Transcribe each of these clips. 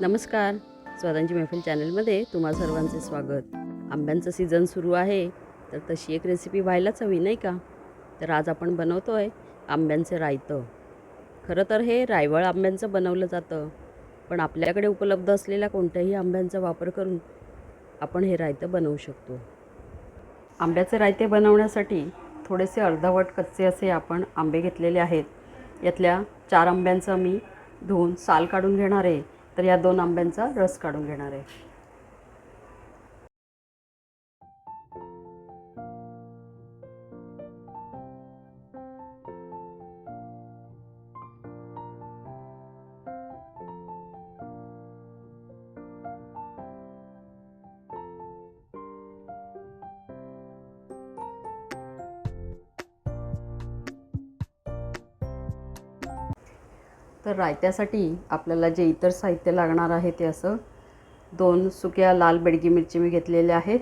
नमस्कार. स्वरांची मैफिल चॅनलमध्ये तुम्हा सर्वांचे स्वागत. आंब्यांचं सीझन सुरू आहे. तर तशी एक रेसिपी व्हायलाच हवी नाही का? तर आज आपण बनवतो आहे आंब्यांचं रायतं. खरं तर हे रायवळ आंब्यांचं बनवलं जातं. पण आपल्याकडे उपलब्ध असलेल्या कोणत्याही आंब्यांचा वापर करून आपण हे रायतं बनवू शकतो. आंब्याचे रायते बनवण्यासाठी थोडेसे अर्धवट कच्चे असे आपण आंबे घेतलेले आहेत. यातल्या चार आंब्यांचं मी धुवून साल काढून घेणार आहे. तर या दोन आंब्यांचा रस काढून घेणार आहे. तर रायत्यासाठी आपल्याला जे इतर साहित्य लागणार आहे ते असं दोन सुक्या लाल बेडगी मिरची मी घेतलेल्या आहेत.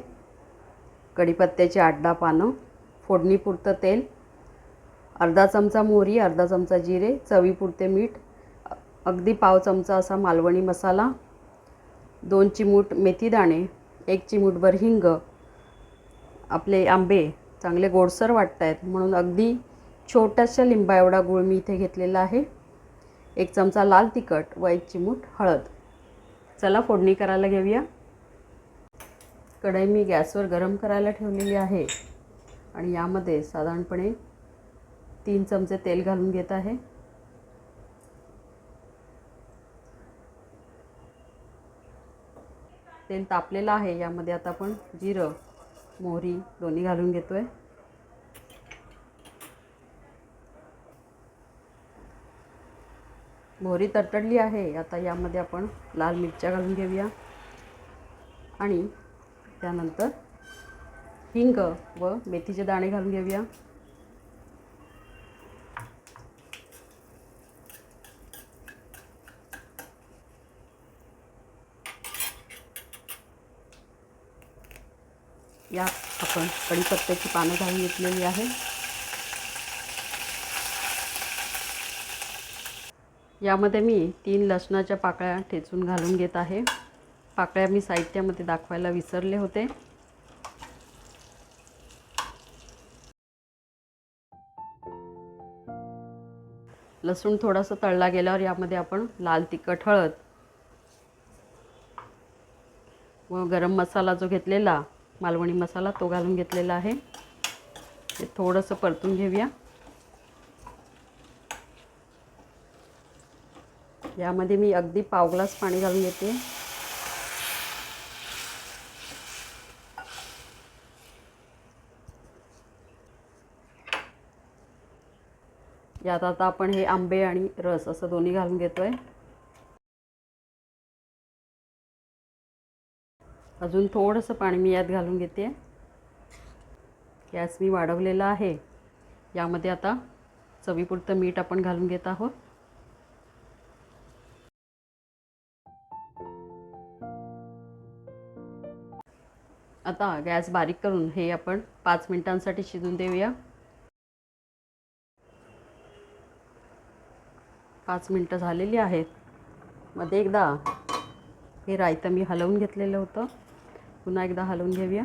कढीपत्त्याची आठ दहा पानं फोडणीपुरतं तेल अर्धा चमचा मोहरी अर्धा चमचा जिरे चवीपुरते मीठ अगदी पाव चमचा असा मालवणी मसाला दोन चिमूट मेथीदाणे एक चिमूटभर हिंग आपले आंबे चांगले गोडसर वाटत आहेत म्हणून अगदी छोट्याशा लिंबा एवढा गुळ मी इथे घेतलेला आहे. एक चमचा लाल तिखट व एक चिमूट हळद. चला फोडणी करायला घेऊया. कढई मी गॅसवर गरम करायला ठेवलेली आहे. आणि यामध्ये साधारणपणे तीन चमचे तेल घालून घेत आहे. तेल तापलेलं आहे यामध्ये आता आपण जिरं मोहरी दोन्ही घालून घेतो आहे मोहरी तडतडली आहे. आता यामध्ये आपण लाल मिरच्या घालून घेऊया. आणि त्यानंतर हिंग व मेथीचे दाणे घालून घेऊया. या आपण कढीपत्त्याची पानं घालून घेतलेली आहे. यामध्ये मी तीन लसणाच्या पाकळ्या ठेचून घालून घेत आहे. पाकळ्या मी साहित्यामध्ये दाखवायला विसरले होते. लसूण थोडासा तळला गेल्यावर यामध्ये आपण लाल तिखट हळद व गरम मसाला जो घेतलेला मालवणी मसाला तो घालून घेतलेला आहे. ते थोडंसं परतून घेऊया. यामध्ये मी अगदी पाव ग्लास पाणी घालून घेते यात आता आपण हे आंबे आणि रस असं दोन्ही घालून घेतो आहे अजून थोडंसं पाणी मी यात घालून घेते. गॅस मी वाढवलेला आहे. यामध्ये आता चवीपुरतं मीठ आपण घालून घेत आहोत. आता गॅस बारीक करून हे आपण पाच मिनटांसाठी शिजून देऊया. पाच मिनटं झालेली आहेत. मध्ये एकदा हे रायतं मी हलवून घेतलेलं होतं. पुन्हा एकदा हलवून घेऊया.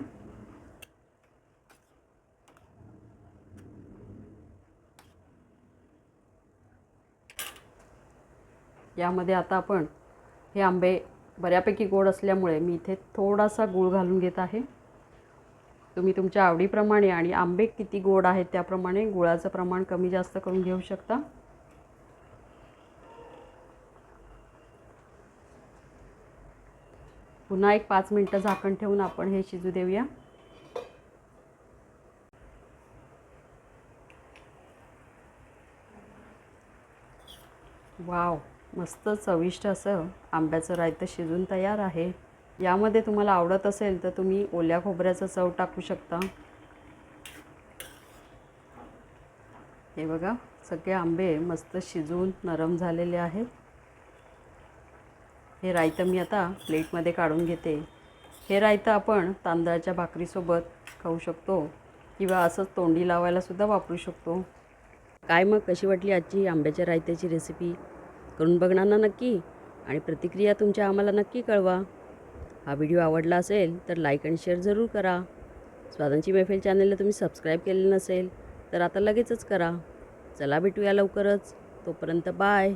यामध्ये आता आपण हे आंबे बऱ्यापैकी गोड असल्यामुळे मी इथे थोडासा गूळ घालून घेत आहे. तुम्ही तुमच्या आवडीप्रमाणे आणि आंबे किती गोड आहेत त्याप्रमाणे गुळाचं प्रमाण कमी जास्त करून घेऊ शकता. पुन्हा एक पाच मिनटं झाकण ठेवून आपण हे शिजू देऊया. वाव! मस्त चविष्ट असं आंब्याचं रायतं शिजून तयार आहे. यामध्ये तुम्हाला आवडत असेल तर तुम्ही ओल्या खोबऱ्याचं चव टाकू शकता. हे बघा सगळे आंबे मस्त शिजून नरम झालेले आहेत. हे रायतं मी आता प्लेटमध्ये काढून घेते. हे रायतं आपण तांदळाच्या भाकरीसोबत खाऊ शकतो किंवा असंच तोंडी लावायलासुद्धा वापरू शकतो. काय मग कशी वाटली आजची आंब्याच्या रायत्याची रेसिपी करून बघणार ना नक्की आणि प्रतिक्रिया तुमच्या आम्हाला नक्की कळवा. हा व्हिडिओ आवडला असेल तर लाईक आणि शेअर जरूर करा. स्वादांची मैफिल चॅनलला तुम्ही सबस्क्राईब केले नसेल तर आता लगेचच करा. चला भेटूया लवकरच. तोपर्यंत बाय